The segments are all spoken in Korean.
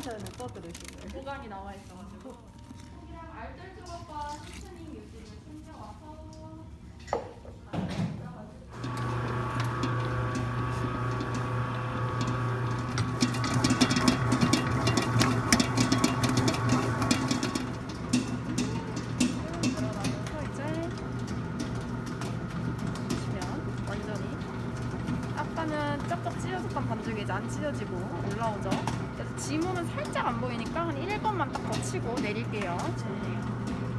돼요. 떠들으시면. 보관이 나와 있어가지고 알뜰 작업과 시스닝 유지를 챙겨와서 들어가면서 이제 보시면 완전히 아까는 쩍쩍 찢어졌던 반죽이 이제 안 찢어지고 올라오죠. 지문은 살짝 안 보이니까 한 1번만 딱 거치고 내릴게요. 이 조각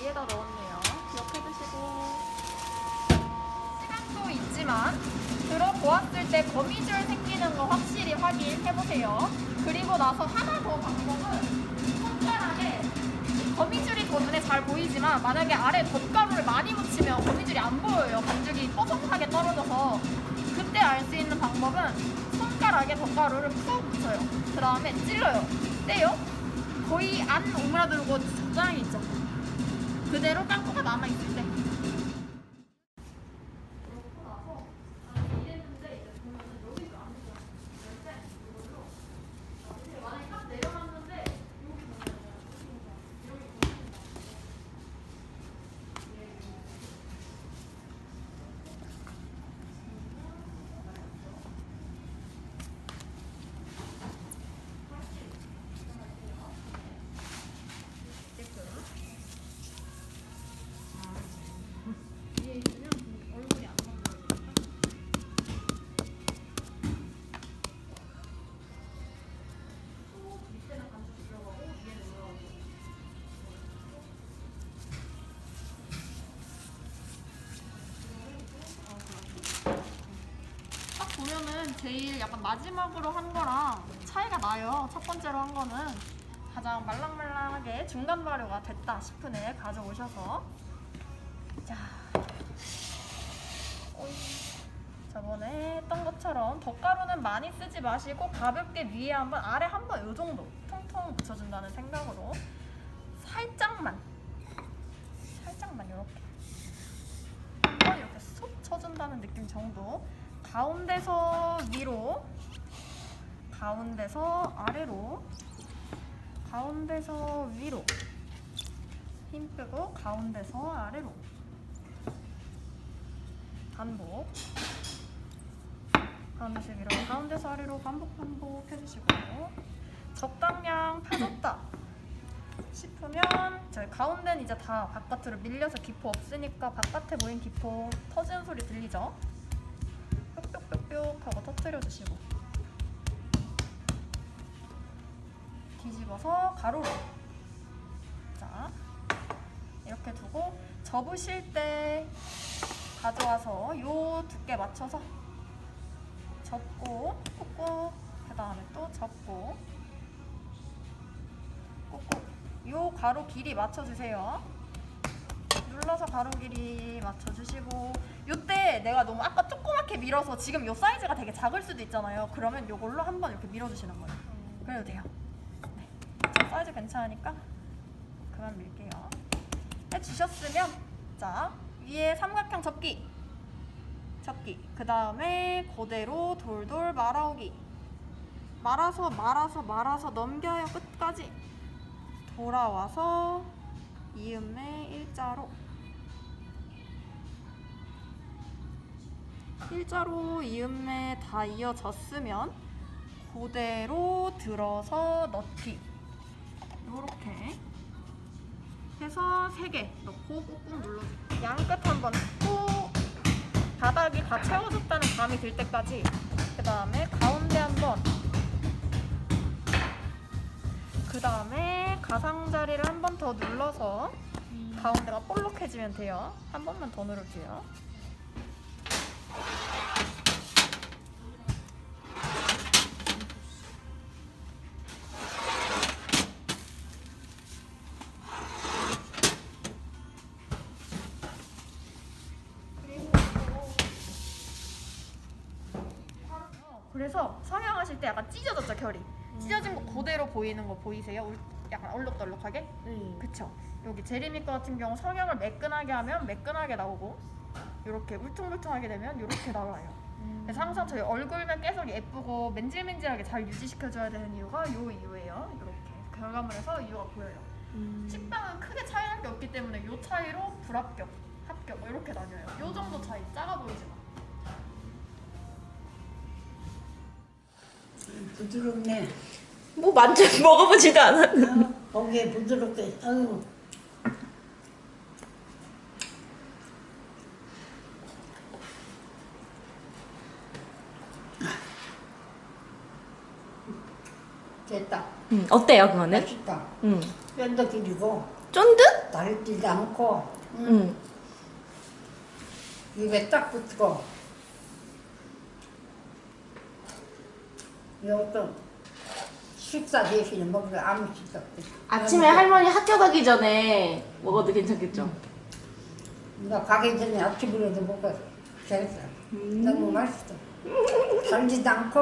위에다 넣었네요. 기억해 두시고. 시간도 있지만 들어보았을 때 거미줄 생기는 거 확실히 확인해 보세요. 그리고 나서 하나 더 방법은 손가락에 거미줄이 더 눈에 잘 보이지만 만약에 아래 덧가루를 많이 묻히면 거미줄이 안 보여요. 반죽이 뽀송하게 떨어져서 그때 알 수 있는 방법은 손가락에 덧가루를 푹 묻혀요. 그 다음에 찔러요. 떼요. 거의 안 오므라들고 적당히 있죠. 그대로 깡코가 남아있을 때. 보면은 제일 약간 마지막으로 한 거랑 차이가 나요. 첫 번째로 한 거는 가장 말랑말랑하게 중간 발효가 됐다 싶은 애 가져오셔서 자, 오이. 저번에 했던 것처럼 덧가루는 많이 쓰지 마시고 가볍게 위에 한 번 아래 한번 요 정도 통통 묻혀준다는 생각으로 살짝만 살짝만 이렇게 이렇게 쏙 쳐준다는 느낌 정도 가운데서 위로 가운데서 아래로 가운데서 위로. 힘 빼고 가운데서 아래로. 반복. 가운데서 위로. 가운데서 아래로 반복 반복 해주시고. 적당량 펴졌다. 싶으면 저희 가운데는 이제 다 바깥으로 밀려서 기포 없으니까 바깥에 보인 기포 터지는 소리 들리죠? 뾱뾱뾱뾱 하고 터뜨려 주시고. 뒤집어서 가로로. 자 이렇게 두고 접으실 때 가져와서 요 두께 맞춰서 접고 꾹꾹. 그 다음에 또 접고 꾹꾹. 요 가로 길이 맞춰주세요 눌러서 가로 길이 맞춰주시고 요때 내가 너무 아까 조그맣게 밀어서 지금 요 사이즈가 되게 작을 수도 있잖아요. 그러면 요걸로 한번 이렇게 밀어주시는 거예요. 그래도 돼요. 네. 저 사이즈 괜찮으니까 그만 밀게요. 해주셨으면 자 위에 삼각형 접기. 접기. 그 다음에 그대로 돌돌 말아오기. 말아서 말아서 말아서 넘겨요. 끝까지. 돌아와서 이음매 일자로 일자로 이음매 다 이어졌으면 그대로 들어서 넣기. 요렇게 해서 3개 넣고 꾹꾹 눌러주기 양끝 한번 꾹. 바닥이 다 채워졌다는 감이 들 때까지. 그 다음에 가운데 한번. 그 다음에 가상자리를 한 번 더 눌러서 가운데가 볼록해지면 돼요. 한 번만 더 누를게요. 성형하실 때 약간 찢어졌죠 결이? 찢어진 거 그대로 보이는 거 보이세요? 울- 약간 얼룩덜룩하게? 네. 그쵸? 여기 제리미 거 같은 경우 성형을 매끈하게 하면 매끈하게 나오고 이렇게 울퉁불퉁하게 되면 이렇게 나와요. 그래서 항상 저희 얼굴면 계속 예쁘고 맨질맨질하게 잘 유지시켜줘야 되는 이유가 요 이유예요. 이렇게. 결과물에서 이유가 보여요. 식빵은 크게 차이 날 게 없기 때문에 요 차이로 불합격, 합격 뭐 이렇게 나뉘어요. 요 정도 차이 작아 보이지만 부드럽네. 뭐 만져 먹어보지도 않았는데. 어, 거기에 부드럽게. 아유. 됐다. 음, 어때요 그거는? 맛있다. 음. 길이고 쫀득? 달지도 않고 음. 음. 입에 딱 붙고 이것도 식사 대신에 먹으면 아무 식사 없대. 아침에 할머니 학교 가기 전에 먹어도 괜찮겠죠? 나 가기 전에 아침이라도 먹어 되겠어. 너무 맛있어. 달지도 않고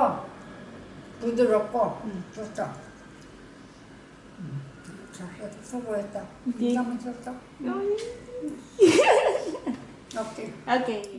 부드럽고 좋다. 자, 수고했다. 네. 너무 좋다. 오케이. 오케이.